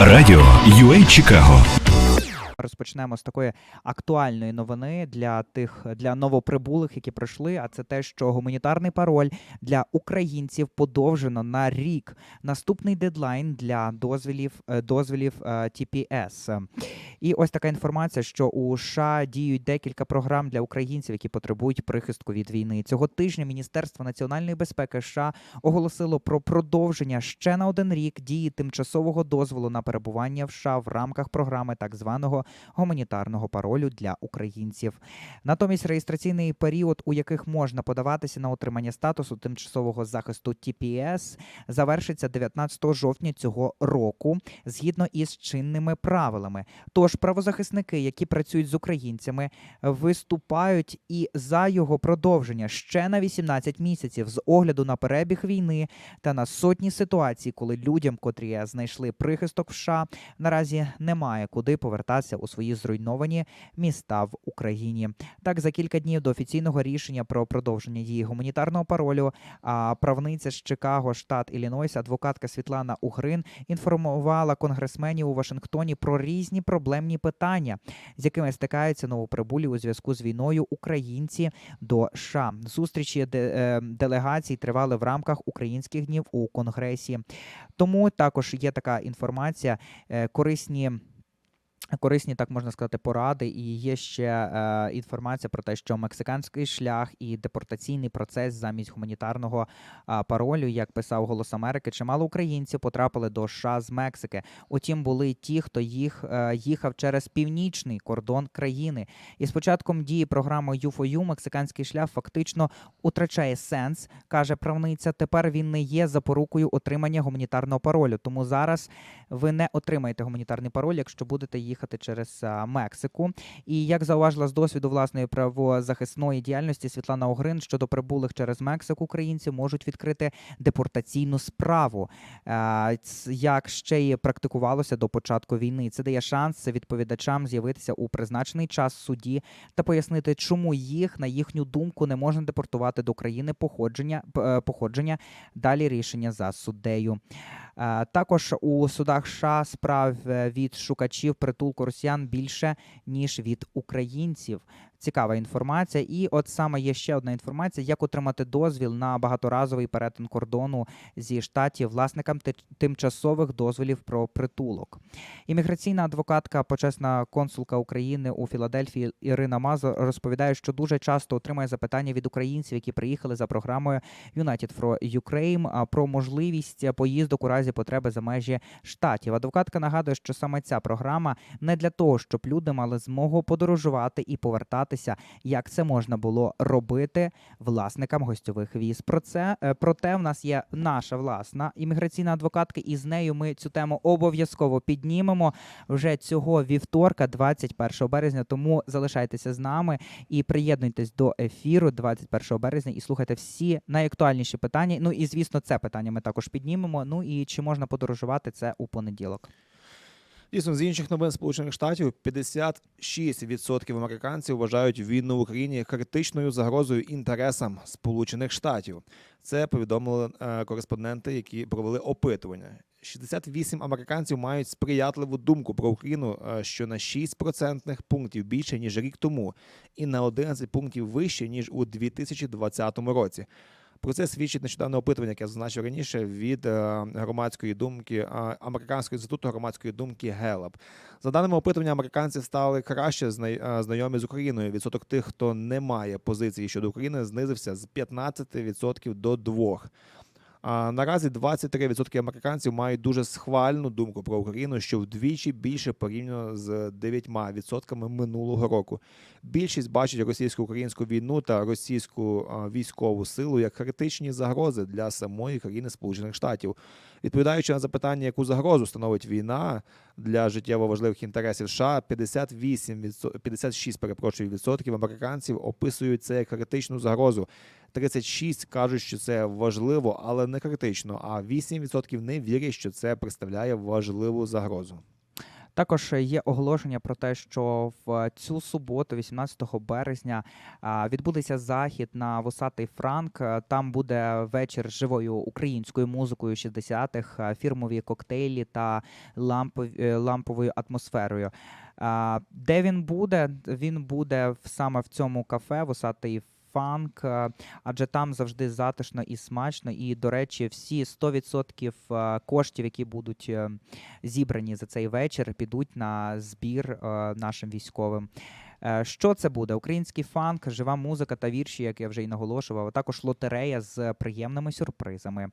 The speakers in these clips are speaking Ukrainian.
Радіо UA Чикаго. Розпочнемо з такої актуальної новини для тих для новоприбулих, які прийшли. А це те, що гуманітарний пароль для українців подовжено на рік. Наступний дедлайн для дозволів е, дозволів е, TPS. І ось така інформація, що у США діють декілька програм для українців, які потребують прихистку від війни. Цього тижня Міністерство національної безпеки США оголосило про продовження ще на один рік дії тимчасового дозволу на перебування в США в рамках програми так званого гуманітарного паролю для українців. Натомість реєстраційний період, у яких можна подаватися на отримання статусу тимчасового захисту TPS, завершиться 19 жовтня цього року згідно із чинними правилами. Тож правозахисники, які працюють з українцями, виступають і за його продовження ще на 18 місяців з огляду на перебіг війни та на сотні ситуацій, коли людям, котрі знайшли прихисток в США, наразі немає куди повертатися у свої зруйновані міста в Україні. Так, за кілька днів до офіційного рішення про продовження дії гуманітарного паролю, а правниця з Чикаго, штат Іллінойс, адвокатка Світлана Угрин інформувала конгресменів у Вашингтоні про різні проблемні питання, з якими стикаються новоприбулі у зв'язку з війною українці до США. Зустрічі е, делегацій тривали в рамках українських днів у конгресі. Тому також є така інформація, е, корисні. Корисні, так можна сказати, поради, і є ще е, інформація про те, що мексиканський шлях і депортаційний процес замість гуманітарного е, паролю, як писав Голос Америки, чимало українців потрапили до США з Мексики. Утім, були ті, хто їх е, їхав через північний кордон країни. І з початком дії програми U4U мексиканський шлях фактично утрачає сенс, каже правниця. Тепер він не є запорукою отримання гуманітарного паролю. Тому зараз ви не отримаєте гуманітарний пароль, якщо будете їхати через Мексику. І як зауважила з досвіду власної правозахисної діяльності Світлана Огрин щодо прибулих через Мексику українців можуть відкрити депортаційну справу, а, як ще і практикувалося до початку війни. Це дає шанс відповідачам з'явитися у призначений час суді та пояснити, чому їх, на їхню думку, не можна депортувати до країни походження е, походження. Далі рішення за суддею. Е, Також у судах США справ е, від шукачів притулку росіян більше ніж від українців. Цікава інформація. І от саме є ще одна інформація: як отримати дозвіл на багаторазовий перетин кордону зі штатів власникам ти- тимчасових дозволів про притулок. Імміграційна адвокатка, почесна консулка України у Філадельфії Ірина Мазо розповідає, що дуже часто отримує запитання від українців, які приїхали за програмою United for Ukraine, про можливість поїздок у разі потреби за межі штатів. Адвокатка нагадує, що саме ця програма не для того, щоб люди мали змогу подорожувати і повертатися, як це можна було робити власникам гостьових віз. Про це е, проте в нас є наша власна імміграційна адвокатка, і з нею ми цю тему обов'язково піднімемо вже цього вівторка, 21 березня. Тому залишайтеся з нами і приєднуйтесь до ефіру 21 березня і слухайте всі найактуальніші питання. Ну і звісно, це питання ми також піднімемо. Ну і чи можна подорожувати це у понеділок? Дійсно, з інших новин Сполучених Штатів 56% американців вважають війну в Україні критичною загрозою інтересам Сполучених Штатів. Це повідомили е, кореспонденти, які провели опитування. 68 американців мають сприятливу думку про Україну, е, що на 6 процентних пунктів більше ніж рік тому, і на 11 пунктів вище ніж у 2020 році. Про це свідчить нещодавне опитування, яке я зазначив раніше від е, громадської думки е, Американського інституту громадської думки Гелап. За даними опитування, американці стали краще е, знайомі з Україною. Відсоток тих, хто не має позиції щодо України, знизився з 15% до 2%. А наразі 23% американців мають дуже схвальну думку про Україну, що вдвічі більше порівняно з 9% минулого року. Більшість бачить російсько-українську війну та російську військову силу як критичні загрози для самої країни Сполучених Штатів. Відповідаючи на запитання, яку загрозу становить війна для життєво важливих інтересів США, 58 56 перепрошую, відсотків американців описують це як критичну загрозу. 36 кажуть, що це важливо, але не критично. А 8% не вірять, що це представляє важливу загрозу. Також є оголошення про те, що в цю суботу, 18 березня, відбудеться захід на Вусатий Франк. Там буде вечір живою українською музикою 60-х, е, фірмові коктейлі та е, ламповою атмосферою. Де він буде? Він буде саме в цьому кафе Вусатий Фанк, е, адже там завжди затишно і смачно. І, до речі, всі 100% е, коштів, які будуть е, зібрані за цей вечір, підуть на збір нашим військовим. Що це буде? Український фанк, жива музика та вірші, як я вже і наголошував, а також лотерея з приємними сюрпризами.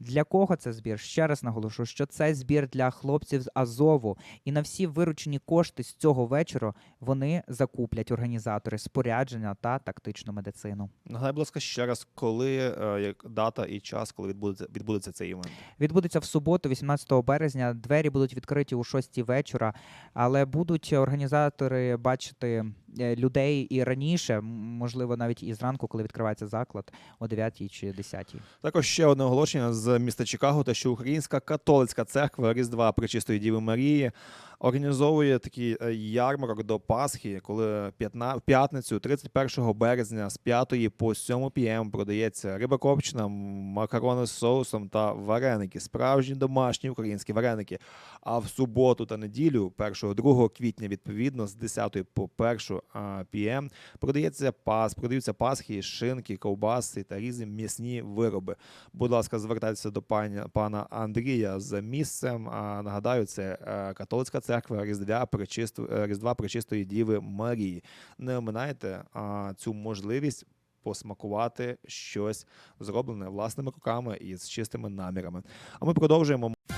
Для кого це збір? Ще раз наголошу, що це збір для хлопців з Азову, і на всі виручені кошти з цього вечора вони закуплять організатори спорядження та тактичну медицину. Нагадай, будь ласка, ще раз, коли е, як дата і час, коли відбудеться, відбудеться цей івент. Відбудеться в суботу, 18 березня. Двері будуть відкриті у 6 вечора, але будуть організатори бачити людей і раніше, можливо, навіть і зранку, коли відкривається заклад о 9 чи 10. Також ще одне оголошення з міста Чикаго, те, що Українська католицька церква Різдва Пречистої Діви Марії організовує такий е, ярмарок до Пасхи, коли в п'ятницю, 31 березня, з 5 по 7 пм продається риба копчена, макарони з соусом та вареники, справжні домашні українські вареники. А в суботу та неділю, 1-2 квітня, відповідно, з 10 по 1 пм, продається пас, продаються пасхи, шинки, ковбаси та різні м'ясні вироби. Будь ласка, звертайтеся до паня, пана Андрія з місцем. А, нагадаю, це е, католицька церква Різдва е, Різдва Пречистої Діви Марії. Не оминайте цю можливість. Посмакувати щось зроблене власними руками і з чистими намірами. А ми продовжуємо